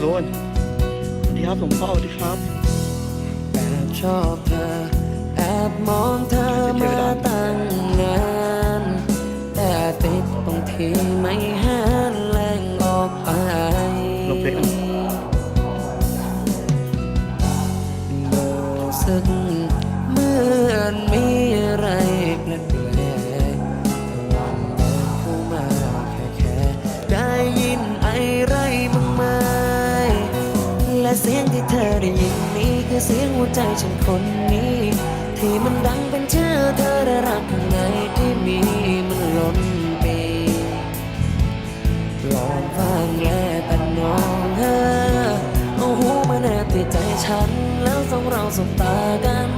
ครับหลวงพ่อสวัสดีครับแอบชอบเธอแอบมองเธอมาตั้งนานแต่ติดตรงที่ไม่หันแรงออกไปหลบเด็กนะรู้สึกเหมือนมีอะไรแปลกๆระหว่างเดินเข้ามาแค่แค่ได้ยินไอไรบ้างไหม และเสียงที่เธอได้ยินนี้คือเสียงหัวใจฉันคนนี้ ที่มันดังเป็นชื่อเธอได้รักข้างในที่มีมันล้นไปลองฟังและแต่นองเธอเอาหูมาแนบที่ใจฉัน แล้วส่งเราสบตากัน